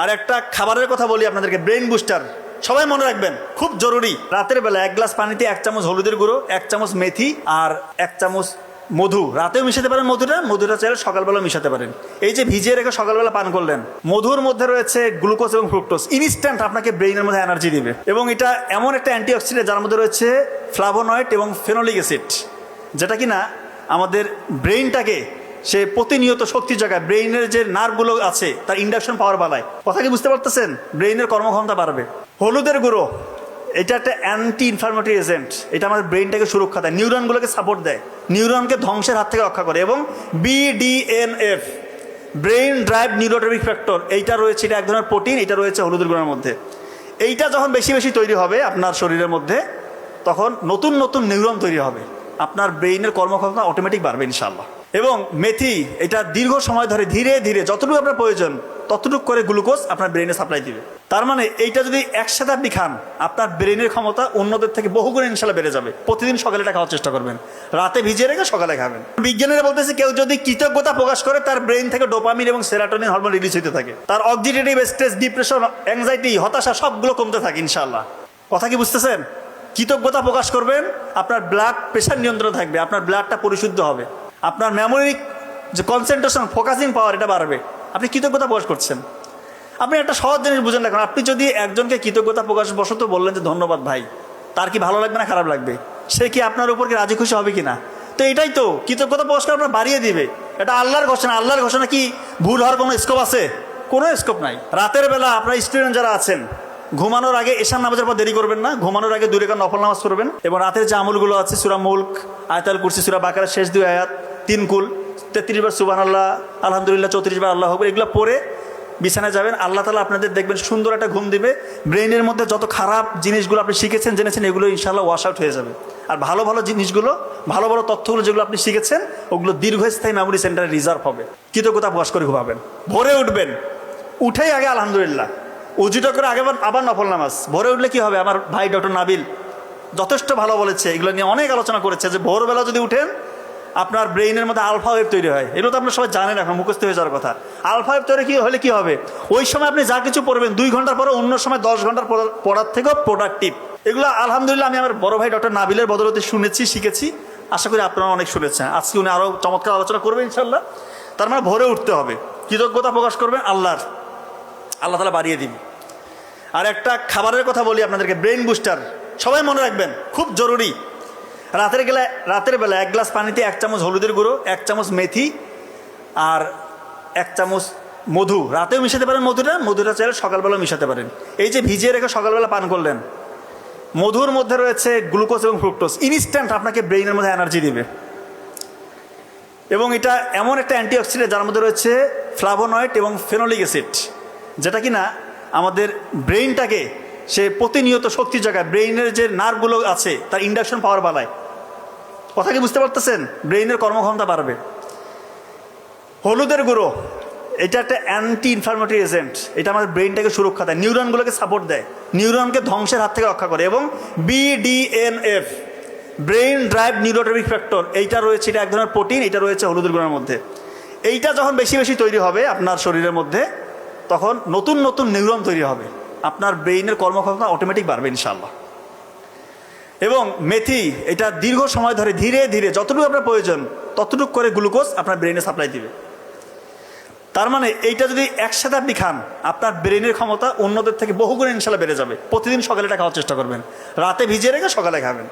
আর একটা খাবারের কথা বলি আপনাদেরকে ব্রেন বুস্টার সবাই মনে রাখবেন, খুব জরুরি। রাতের বেলা এক গ্লাস পানিতে এক চামচ হলুদের গুঁড়ো, এক চামচ মেথি আর এক চামচ মধু। রাতেও মিশাতে পারেন মধুটা মধুটা চাইলে সকালবেলা মিশাতে পারেন। এই যে ভিজিয়ে রেখে সকালবেলা পান করলেন, মধুর মধ্যে রয়েছে গ্লুকোজ এবং ফ্রুক্টোজ। ইনস্ট্যান্ট আপনাকে ব্রেইনের মধ্যে এনার্জি দিবে। এবং এটা এমন একটা অ্যান্টিঅক্সিডেন্ট যার মধ্যে রয়েছে ফ্লাভোনয়েড এবং ফেনোলিক অ্যাসিড যেটা কিনা আমাদের ব্রেইনটাকে সে প্রতিনিয়ত শক্তি জায়গায় ব্রেইনের যে নার্ভগুলো আছে, তার ইন্ডাকশন পাওয়ার বাড়ায়। কথা কি বুঝতে পারতেছেন? ব্রেইনের কর্মক্ষমতা বাড়বে। হলুদের গুঁড়ো, এটা একটা অ্যান্টি ইনফ্লামেটরি এজেন্ট এটা আমাদের ব্রেইনটাকে সুরক্ষা দেয়, নিউরনগুলোকে সাপোর্ট দেয়। নিউরনকে ধ্বংসের হাত থেকে রক্ষা করে এবং BDNF brain drive neurotropic factor এইটা রয়েছে, এটা এক ধরনের প্রোটিন এটা রয়েছে হলুদের গুঁড়োর মধ্যে। এইটা যখন বেশি বেশি তৈরি হবে আপনার শরীরের মধ্যে, তখন নতুন নতুন নিউরন তৈরি হবে। আপনার ব্রেইনের কর্মক্ষমতা অটোমেটিক বাড়বে ইনশাল্লাহ এবং মেথি, এটা দীর্ঘ সময় ধরে ধীরে ধীরে যতটুকু আপনার প্রয়োজন, ততটুকু করে গ্লুকোজ আপনার ব্রেইনে সাপ্লাই দিবে। তার মানে এইটা যদি একসাথে আপনি খান, আপনার ব্রেইনের ক্ষমতা অন্যদের থেকে বহু বহুগুণ ইনশাল্লাহ বেড়ে যাবে। প্রতিদিন সকালে এটা খাওয়ার চেষ্টা করবেন। রাতে ভিজিয়ে রেখে সকালে খাবেন। বিজ্ঞানীরা বলতেছে কেউ যদি কৃতজ্ঞতা প্রকাশ করে, তার ব্রেইন থেকে ডোপামিন এবং সেরাটোনিন হরমোন রিলিজ হতে থাকে। তার অক্সিডেটিভ স্ট্রেস ডিপ্রেশন অ্যাংজাইটি হতাশা সবগুলো কমতে থাকে ইনশাল্লাহ। কথা কি বুঝতেছেন? কৃতজ্ঞতা প্রকাশ করবেন, আপনার ব্লাড প্রেশার নিয়ন্ত্রণ থাকবে, আপনার ব্লাডটা পরিশুদ্ধ হবে। আপনার মেমোরি যে কনসেন্ট্রেশন ফোকাসিং পাওয়ার এটা বাড়বে। আপনি কৃতজ্ঞতা প্রকাশ করছেন। আপনি একটা সহজ জিনিস বুঝেন দেখুন আপনি যদি একজনকে কৃতজ্ঞতা প্রকাশ বশত বললেন যে ধন্যবাদ ভাই, তার কি ভালো লাগবে না খারাপ লাগবে? সে কি আপনার উপর কি রাজি খুশি হবে কি না তো এটাই তো, কৃতজ্ঞতা প্রকাশ করে আপনার বাড়িয়ে দিবে। এটা আল্লাহর ঘোষণা আল্লাহর ঘোষণা কি ভুল হওয়ার কোনো স্কোপ আছে? কোনো স্কোপ নাই। রাতের বেলা আপনার স্টুডেন্ট যারা আছেন, ঘুমানোর আগে এশান নামাজের পর দেরি করবেন না, ঘুমানোর আগে দূরে কারণ নফল নামাজ পড়বেন, এবং রাতের যে আমলগুলো আছে, সুরা মুল্ক, আয়তাল কুরসি, সুরা বাকারের শেষ দুই আয়াত তিন কুল, তেত্রিশ বার সুবান আল্লাহ আলহামদুলিল্লাহ, চৌত্রিশ বার আল্লাহ হবে এগুলো পরে বিছানায় যাবেন, আল্লাহ তালা আপনাদের দেখবেন সুন্দর একটা ঘুম দিবে ব্রেনের মধ্যে যত খারাপ জিনিসগুলো আপনি শিখেছেন, জেনেছেন, এগুলো ইনশাল্লাহ ওয়াশ আউট হয়ে যাবে। আর ভালো ভালো জিনিসগুলো, ভালো ভালো তথ্যগুলো যেগুলো আপনি শিখেছেন, ওগুলো দীর্ঘস্থায়ী মেমোরি সেন্টারে রিজার্ভ হবে। কৃতজ্ঞতা প্রকাশ করে ঘুমাবেন। ভোরে উঠবেন। উঠেই আগে আলহামদুলিল্লাহ। উজুটা করে আগে আবার- নফল নামাজ। ভোরে উঠলে কি হবে? আমার ভাই ডক্টর নাবিল যথেষ্ট ভালো বলেছে। এগুলো নিয়ে অনেক আলোচনা করেছে যে ভোরবেলা যদি উঠেন আপনার ব্রেইনের মধ্যে আলফা ওয়েভ তৈরি হয়। এগুলো তো আপনার সবাই জানেন এখন, মুখস্থ হয়ে যাওয়ার কথা। আলফা ওয়েভ তৈরি কি হলে কি হবে? ওই সময় আপনি যা কিছু পড়বেন, দুই ঘণ্টার পরে অন্য সময় দশ ঘণ্টার পড়া- পড়ার থেকেও প্রোডাক্টিভ এগুলো, আলহামদুলিল্লাহ, আমি আমার বড় ভাই ডক্টর নাবিলের বদলতে শুনেছি, শিখেছি। আশা করি আপনারা অনেক শুনেছেন। আজকে উনি আরও চমৎকার আলোচনা করবেন ইনশাল্লাহ তার মানে ভোরে উঠতে হবে। কৃতজ্ঞতা প্রকাশ করবেন আল্লাহর। আল্লাহ তালা বাড়িয়ে দিন। আর একটা খাবারের কথা বলি আপনাদেরকে ব্রেন বুস্টার। সবাই মনে রাখবেন, খুব জরুরি। রাতের গেলে, রাতের বেলা এক গ্লাস পানিতে এক চামচ হলুদের গুঁড়ো, এক চামচ মেথি আর এক চামচ মধু। রাতেও মিশাতে পারেন মধুটা মধুটা চাইলে সকালবেলা মিশাতে পারেন। এই যে ভিজিয়ে রেখে সকালবেলা পান করলেন, মধুর মধ্যে রয়েছে গ্লুকোজ এবং ফ্রুক্টোজ। ইনস্ট্যান্ট আপনাকে ব্রেইনের মধ্যে এনার্জি দিবে। এবং এটা এমন একটা অ্যান্টিঅক্সিডেন্ট যার মধ্যে রয়েছে ফ্লাভোনয়েড এবং ফেনোলিক অ্যাসিড, যেটা কিনা আমাদের ব্রেইনটাকে সে প্রতিনিয়ত শক্তি জায়গায় ব্রেইনের যে নার্ভগুলো আছে, তার ইন্ডাকশন পাওয়ার বাড়ায়। কথা কি বুঝতে পারতেছেন? ব্রেইনের কর্মক্ষমতা বাড়বে। হলুদের গুঁড়ো, এটা একটা অ্যান্টি ইনফ্লামেটরি এজেন্ট এটা আমাদের ব্রেইনটাকে সুরক্ষা দেয়, নিউরনগুলোকে সাপোর্ট দেয়। নিউরনকে ধ্বংসের হাত থেকে রক্ষা করে এবং BDNF brain drive neurotropic factor এইটা রয়েছে, এটা এক ধরনের প্রোটিন এটা রয়েছে হলুদের গুঁড়োর মধ্যে। এইটা যখন বেশি বেশি তৈরি হবে আপনার শরীরের মধ্যে, তখন নতুন নতুন নিউরন তৈরি হবে। আপনার ব্রেইনের কর্মক্ষমতা অটোমেটিক বাড়বে ইনশাল্লাহ এবং মেথি, এটা দীর্ঘ সময় ধরে ধীরে ধীরে যতটুকু আপনার প্রয়োজন, ততটুকু করে গ্লুকোজ আপনার ব্রেনে সাপ্লাই দিবে। তার মানে এইটা যদি একসাথে আপনি খান, আপনার ব্রেনের ক্ষমতা অন্যদের থেকে বহুগুণ ইনশাল্লাহ বেড়ে যাবে। প্রতিদিন সকালে এটা খাওয়ার চেষ্টা করবেন, রাতে ভিজিয়ে রেখে সকালে খাবেন।